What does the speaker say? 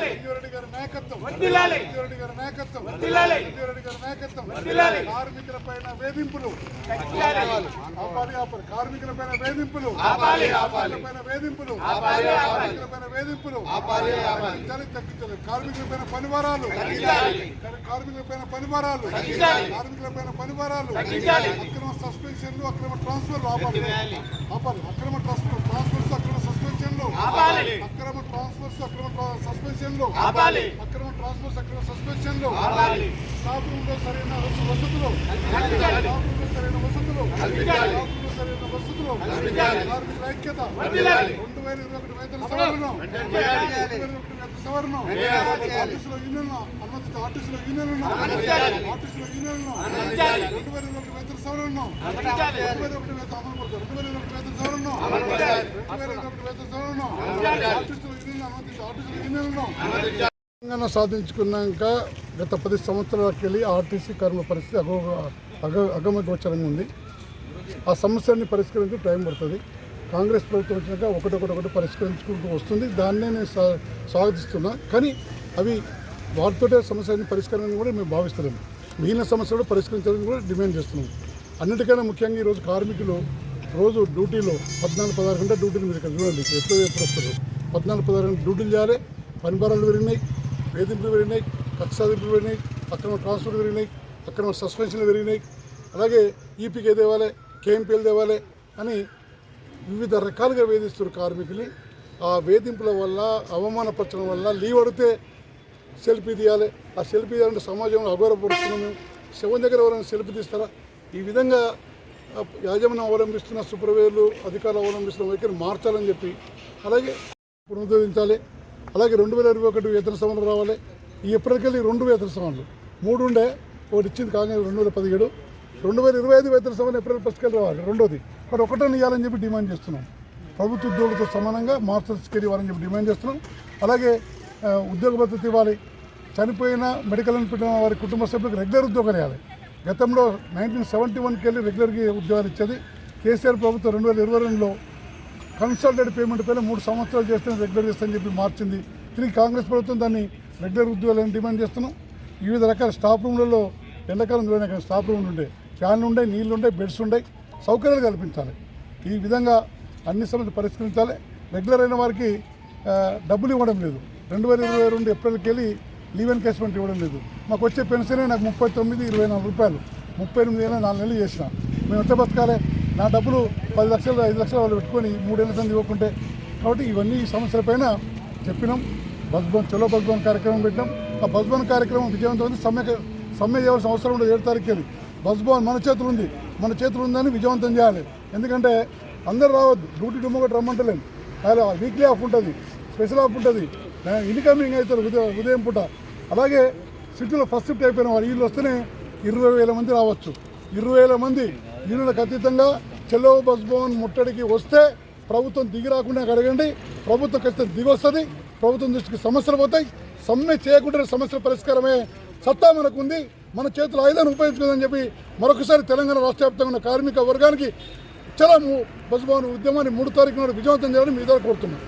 వర్ధిల్లాలి. రెడ్డి గారి నాయకత్వం వర్ధిల్లాలి. రెడ్డి గారి నాయకత్వం. రెడ్డి గారి నాయకత్వం వర్ధిల్లాలి. కార్మికుల పైన వేధింపులు. ఆపాలి ఆపాలి కార్మికుల పైన వేధింపులు ఆపాలి, ఆపాలి. పైన వేధింపులు ఆపాలి, ఆపాలి. కార్మికుల పైన వేధింపులు తగ్గించాలి తగ్గించాలి కార్మికుల పైన పనివారాలు తగ్గించాలి. కార్మికుల పైన పనివారాలు తగ్గించాలి. కార్మికుల పైన పనివారాలు తగ్గించాలి. అక్రమ సస్పెన్షన్లు అక్రమ ట్రాన్స్ఫర్లు ఆపాలి ఆపాలి అక్రమ ట్రాన్స్ఫర్ ట్రాన్స్ఫర్స్ అక్రమ సస్పెన్షన్లు ఆపాలి. అక్రమ ట్రాన్స్ఫర్స్ అక్రమ సస్పెన్షన్లు ఆపాలి. అక్రమ ట్రాన్స్ఫర్స్ అక్రమ సస్పెన్షన్లు ఆపాలి. స్టాఫ్ రూమ్లో సరైన వస- వసతులు కల్పించాలి. స్టాఫ్ రూమ్లో సరైన వసతులు కల్పించాలి. స్టాఫ్ రూమ్లో సరైన వసతులు కల్పించాలి. కార్మికుల ఐక్యత వర్ధిల్లాలి. రెండు వేల ఇరవై ఒకటి వేతన సవరణ సవరణ ఆర్టీసీలో యూనియన్ అనుమతి ఆర్టీసీలో యూనియన్. ఆర్టీసీలో యూనియన్. రెండు వేల ఇరవై ఒకటి వేతన సవరణ. రెండు వేల ఒకటి వేతన అమలు రెండు వేల ఇరవై ఒకటి వేతన సవరణ తెలంగాణ సాధించుకున్నాక గత పది సంవత్సరాలకు వెళ్ళి ఆర్టీసీ కర్మ పరిస్థితి అగో అగ అగమగోచరంగా ఉంది. ఆ సమస్యని పరిష్కరించి టైం పడుతుంది. కాంగ్రెస్ ప్రభుత్వం వచ్చినాక ఒకటొకటి ఒకటి పరిష్కరించుకుంటూ వస్తుంది. దాన్నే నేను సా- స్వాగతిస్తున్నా కానీ అవి వాటితోటే సమస్యని పరిష్కారాన్ని కూడా మేము భావిస్తున్నాము మిగిలిన సమస్యలు పరిష్కరించాలని కూడా డిమాండ్ చేస్తున్నాం. అన్నిటికైనా ముఖ్యంగా ఈరోజు కార్మికులు రోజు డ్యూటీలో పద్నాలుగు పదహారు గంటల డ్యూటీలు మీరు ఇక్కడ చూడండి. ఎప్పుడు ఎప్పుడు వస్తారు? పద్నాలుగు పదహారు గంటల డ్యూటీలు చేయాలి. పని భారాలు పెరిగినాయి వేధింపులు పెరిగినాయి ఖర్చు సాధింపులు పెరిగినాయి అక్రమ ట్రాన్స్ఫర్ పెరిగినాయి అక్రమ సస్పెన్షన్లు పెరిగినాయి. అలాగే ఈపీకే తేవాలి కేఎంపీఎల్ తేవాలి అని వివిధ రకాలుగా వేధిస్తారు కార్మికులు. ఆ వేధింపుల వల్ల అవమానపరచడం వల్ల లీవ్ అడిగితే సెల్ఫీ తీయాలి. ఆ సెల్ఫీ తీయాలంటే సమాజంలో అగౌరవపడుతున్నాం మేము. శవం దగ్గర ఎవరైనా సెల్ఫీ తీస్తారా? ఈ విధంగా యాజమాన్యం అవలంబిస్తున్న సూపర్వేర్లు అధికారులు అవలంబిస్తున్న వైఖరి మార్చాలని చెప్పి అలాగే పునరుద్ధరించాలి. అలాగే రెండు వేల ఇరవై ఒకటి వేతన సవరణ రావాలి. ఈ ఏప్రిల్కెళ్ళి రెండు వేతన సవరణలు. మూడు ఉండే ఒకటి ఇచ్చింది కాంగ్రెస్ రెండు వేల పదిహేడు. రెండు వేల ఇరవై ఐదు వేతన సవరణ ఏప్రిల్ ఫస్ట్కెళ్ళి రావాలి. రెండోది మరి ఒకటే ఇవ్వాలని చెప్పి డిమాండ్ చేస్తున్నాం. ప్రభుత్వ ఉద్యోగులతో సమానంగా మాస్టర్స్ స్కేల్ ఇవ్వాలని చెప్పి డిమాండ్ చేస్తున్నాం. అలాగే ఉద్యోగ భద్రత ఇవ్వాలి. చనిపోయిన మెడికల్ పెట్టిన వారి కుటుంబ సభ్యులకు రెగ్యులర్ ఉద్యోగాలు ఇవ్వాలి. గతంలో నైన్టీన్ సెవెంటీ వన్కి వెళ్ళి రెగ్యులర్గా ఉద్యోగాలు ఇచ్చేది. కేసీఆర్ ప్రభుత్వం రెండు వేల ఇరవై రెండులో కన్సల్టెడ్ పేమెంట్ పైన మూడు సంవత్సరాలు చేస్తే రెగ్యులర్ చేస్తానని చెప్పి మార్చింది. తిరిగి కాంగ్రెస్ ప్రభుత్వం దాన్ని రెగ్యులర్ ఉద్యోగాలను డిమాండ్ చేస్తున్నాం. వివిధ రకాల స్టాఫ్ రూమ్లలో ఎండాకాలం చూడనే కానీ స్టాఫ్ రూమ్లు ఉండే ఫ్యాన్లు ఉండే నీళ్ళు ఉండే బెడ్స్ ఉండే సౌకర్యాలు కల్పించాలి. ఈ విధంగా అన్ని సమస్యలు పరిష్కరించాలి. రెగ్యులర్ అయిన వారికి డబ్బులు ఇవ్వడం లేదు. రెండు వేల ఇరవై రెండు ఏప్రిల్కి వెళ్ళి లీవ్ ఎన్కేస్మెంట్ ఇవ్వడం లేదు. మాకు వచ్చే పెన్షనే నాకు ముప్పై తొమ్మిది ఇరవై నాలుగు రూపాయలు. ముప్పై ఎనిమిది ఏళ్ళ నాలుగు నెలలు చేసిన. మేము ఎంత బతకాలే? నా డబ్బులు పది లక్షలు ఐదు లక్షలు వాళ్ళు పెట్టుకొని మూడేళ్ళ సంది ఇవ్వకుంటే. కాబట్టి ఇవన్నీ ఈ సమస్యలపైన చెప్పినాం. బస్బోన్ చలో బస్బోన్ కార్యక్రమం పెట్టినాం. ఆ బస్భవన్ కార్యక్రమం విజయవంతమైంది సమ్మె సమ్మె చేయవలసిన అవసరం ఉండదు ఏడు తారీఖుకి బస్భవన్ బస్బోన్ మన చేతులు ఉంది. మన చేతులు ఉందని విజయవంతం చేయాలి. ఎందుకంటే అందరు రావద్దు. డ్యూటీ డుమ్మ కూడా రమ్మంటలేను వీక్లీ ఆఫ్ ఉంటుంది. స్పెషల్ ఆఫ్ ఉంటుంది. ఇన్కమింగ్ అవుతారు ఉదయం ఉదయం పూట అలాగే సిటీలో ఫస్ట్ షిఫ్ట్ అయిపోయిన వారు వీళ్ళు వస్తేనే ఇరవై వేల మంది రావచ్చు. ఇరవై వేల మంది ఇల్లులకు అతీతంగా చెల్లో బస్ భవన్ ముట్టడికి వస్తే ప్రభుత్వం దిగి రాకుండా అడగండి ప్రభుత్వం ఖచ్చితంగా దిగి వస్తుంది. ప్రభుత్వం దృష్టికి సమస్యలు పోతాయి. సమ్మె చేయకుండా సమస్యల పరిష్కారమే సత్తా మనకుంది. మన చేతులు ఆయుధాన్ని ఉపయోగించుకుందని చెప్పి మరొకసారి తెలంగాణ రాష్ట్ర వ్యాప్తంగా ఉన్న కార్మిక వర్గానికి చాలా బస్ భవన్ ఉద్యమాన్ని మూడు తారీఖు నాడు విజయవంతం చేయాలని మీ ద్వారా కోరుతున్నాను